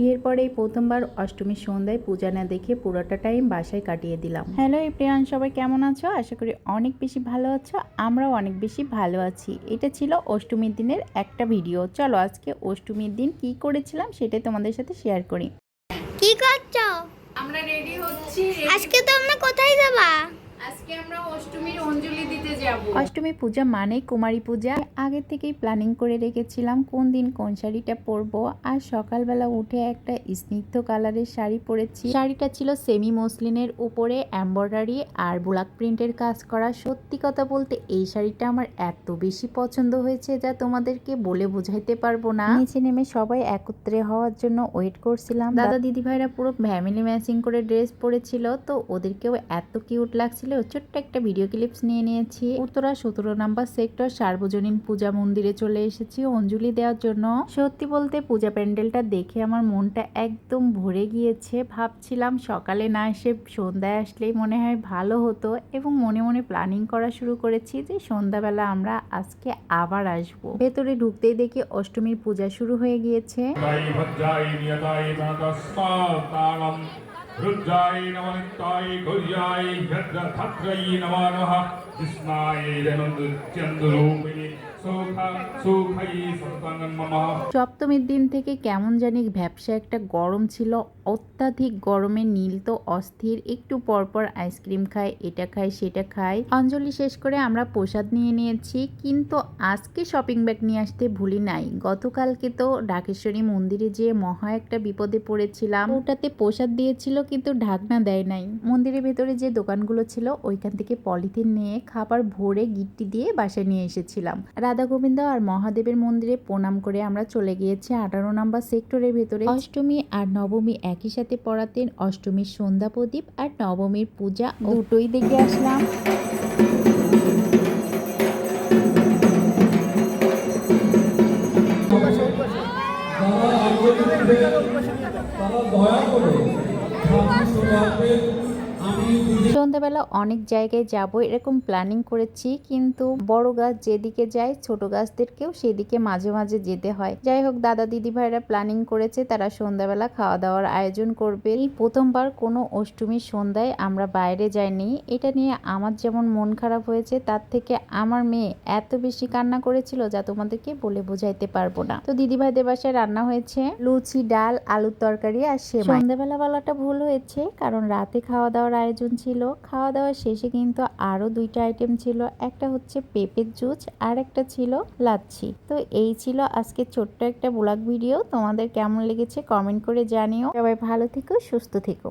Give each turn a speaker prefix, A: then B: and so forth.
A: বিয়ের পরে এই প্রথমবার অষ্টমীর সন্ধ্যায় পূজা না দেখে পুরোটা টাইম বাসায় কাটিয়ে দিলাম। হ্যালো এপ্রিয়ান সবাই কেমন আছো? আশা করি অনেক বেশি ভালো আছো আমরাও অনেক বেশি ভালো আছি। এটা ছিল অষ্টমীর দিনের একটা ভিডিও চলো আজকে অষ্টমীর দিন কি করেছিলাম সেটাই তোমাদের সাথে শেয়ার করি।
B: কি করছ?
C: আমরা রেডি হচ্ছি।
B: আজকে তোমরা কোথায় যাবা?
C: আজকে আমরা অষ্টমীর অঞ্জলি দিতে যাব।
A: অষ্টমী পূজা মানে কুমারী পূজা। আগে থেকেই প্ল্যানিং করে রেখেছিলাম কোন দিন কোন শাড়িটা পরবো। আর সকালবেলা উঠে একটা স্নিগ্ধ কালারের শাড়ি পরেছি। শাড়িটা ছিল সেমি মসলিনের উপরে এম্ব্রয়ডারি আর ব্ল্যাক প্রিন্টের কাজ করা। সত্যি কথা বলতে এই শাড়িটা আমার এত বেশি পছন্দ হয়েছে যা তোমাদেরকে বলে বোঝাইতে পারব না। নিচে নেমে সবাই একত্রে হওয়ার জন্য ওয়েট করছিলাম। দাদা দিদি ভাইরা পুরো ফ্যামিলি ম্যাচিং করে ড্রেস পরেছিল তো ওদেরকেও এত কিউট লাগছিল ছোট্ট একটা ভিডিও ক্লিপস নিয়ে নিয়েছি। উত্তরা সতেরো নাম্বার সেক্টর সার্বজনীন পূজা মন্দিরে চলে এসেছি অঞ্জলি দেওয়ার জন্য। সত্যি বলতে পূজা প্যান্ডেলটা দেখে আমার মনটা একদম ভরে গিয়েছে। ভাবছিলাম সকালে না এসে সন্ধ্যায় আসলেই মনে হয় ভালো হতো এবং মনে মনে প্ল্যানিং করা শুরু করেছি যে সন্ধ্যাবেলা আমরা আজকে আবার আসব। ভেতরে ঢুকতেই দেখি অষ্টমীর পূজা শুরু হয়ে গিয়েছে।
D: दै भद्राय नियताय तस्मात्तालम् रुद्राय नमनिताय गौर्याय भद्रभद्रै नमो नमः
A: সপ্তমীর দিন থেকে কেমন জানি ভ্যাবসা একটা গরম ছিল। অত্যাধিক গরমে নীল তো অস্থির। একটু পরপর আইসক্রিম খায়, এটা খায়, সেটা খায়। অঞ্জলি শেষ করে আমরা প্রসাদ নিয়ে নিয়েছি। কিন্তু আজকে শপিং ব্যাগ নিয়ে আসতে ভুলি নাই। গতকালকে তো ঢাকেশ্বরী মন্দিরে যেয়ে মহা একটা বিপদে পড়েছিলাম। ওটাতে প্রসাদ দিয়েছিল, কিন্তু ঢাকনা দেয় নাই। মন্দিরের ভেতরে যে দোকানগুলো ছিল, ওইখান থেকে পলিথিন নিয়ে খাবার ভরে গিট্টি দিয়ে বাসায় নিয়ে এসেছিলাম। রাধা গোবিন্দ আর মহাদেবের মন্দিরে প্রণাম করে আমরা চলে গিয়েছি আঠারো নম্বর সেক্টরের ভেতরে। অষ্টমী আর নবমী একই সাথে পড়াতেন। অষ্টমীর সন্ধ্যা প্রদীপ আর নবমীর পূজা দুটোই দেখে আসলাম।
E: দয়া করে
A: সন্ধ্যাবেলা অনেক জায়গায় যাব, এরকম প্ল্যানিং করেছি, কিন্তু বড় গাছ যেদিকে যায়, ছোট গাছদেরকেও সেদিকে মাঝে মাঝে যেতে হয়। যাই হোক, দাদা দিদি ভাইরা প্ল্যানিং করেছে, তারা সন্ধ্যাবেলা খাওয়া দাওয়ার আয়োজন করবে। এই প্রথমবার কোনো অষ্টমীর সন্ধ্যায় আমরা বাইরে যাইনি। এটা নিয়ে আমার যেমন মন খারাপ হয়েছে, তার থেকে আমার মেয়ে এত বেশি কান্না করেছিল যা তোমাদেরকে বলে বোঝাইতে পারব না। তো দিদি ভাইদের বাসায় রান্না হয়েছে লুচি, ডাল, আলুর তরকারি আর সে সন্ধ্যাবেলা বলাটা ভুল হয়েছে, কারণ রাতে খাওয়া দাওয়ার আয়োজন ছিল। খাওয়া দাওয়া শেষে কিন্তু আরও দুইটা আইটেম ছিল। একটা হচ্ছে পেঁপের জুস, আর একটা ছিল লাচ্ছি। তো এই ছিল আজকে ছোট্ট একটা ব্লগ ভিডিও তোমাদের কেমন লেগেছে কমেন্ট করে জানিও। সবাই ভালো থেকো, সুস্থ থেকো।